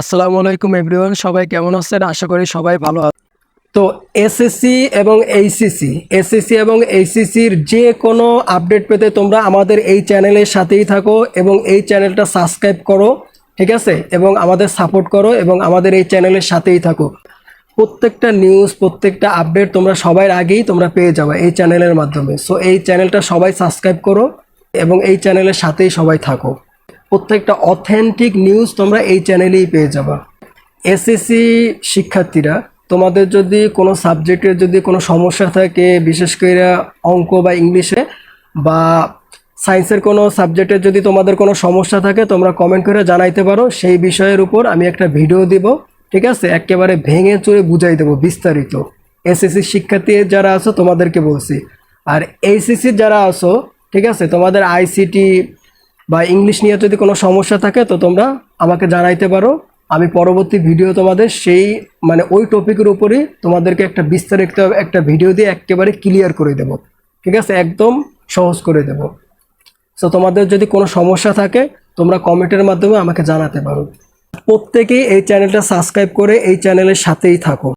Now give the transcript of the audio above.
আসসালামু আলাইকুম এভরিওয়ান সবাই কেমন আছেন? আশা করি সবাই ভালো আছে তো এসএসসি এবং এইচএসসি এসএসসি এবং এইচএসসির যে কোনো আপডেট পেতে তোমরা আমাদের এই চ্যানেলের সাথেই থাকো এবং এই চ্যানেলটা সাবস্ক্রাইব করো, ঠিক আছে? এবং আমাদের সাপোর্ট করো এবং আমাদের এই চ্যানেলের সাথেই থাকো। প্রত্যেকটা নিউজ প্রত্যেকটা আপডেট তোমরা সবার আগেই তোমরা পেয়ে যাবে এই চ্যানেলের মাধ্যমে। সো এই চ্যানেলটা সবাই সাবস্ক্রাইব করো এবং এই চ্যানেলের সাথেই সবাই থাকো। প্রত্যেকটা অথেন্টিক নিউজ তোমরা এই চ্যানেলেই পেয়ে যাবা। এসএসসি শিক্ষার্থীরা, তোমাদের যদি কোনো সাবজেক্টের যদি কোনো সমস্যা থাকে, বিশেষ করে অঙ্ক বা ইংলিশে, বা সায়েন্সের কোনো সাবজেক্টের যদি তোমাদের কোনো সমস্যা থাকে, তোমরা কমেন্ট করে জানাইতে পারো। সেই বিষয়ের উপর আমি একটা ভিডিও দিব, ঠিক আছে? একেবারে ভেঙে চুরে বুঝাই দেবো, বিস্তারিত। এসএসসি শিক্ষার্থী যারা আছো, তোমাদেরকে বলছি। আর এইচএসসি যারা আছো, ঠিক আছে? তোমাদের আইসিটি বা ইংলিশ নিয়ে যদি কোনো সমস্যা থাকে, তো তোমরা আমাকে জানাইতে পারো। আমি পরবর্তী ভিডিও তোমাদের সেই মানে ওই টপিকের উপরেই তোমাদেরকে একটা বিস্তারিত একটা ভিডিও দিয়ে একেবারে ক্লিয়ার করে দেব। ঠিক আছে? একদম সহজ করে দেব। সো তোমাদের যদি কোনো সমস্যা থাকে, তোমরা কমেন্টের মাধ্যমে আমাকে জানাতে পারো। প্রত্যেকেই এই চ্যানেলটা সাবস্ক্রাইব করে এই চ্যানেলের সাথেই থাকো।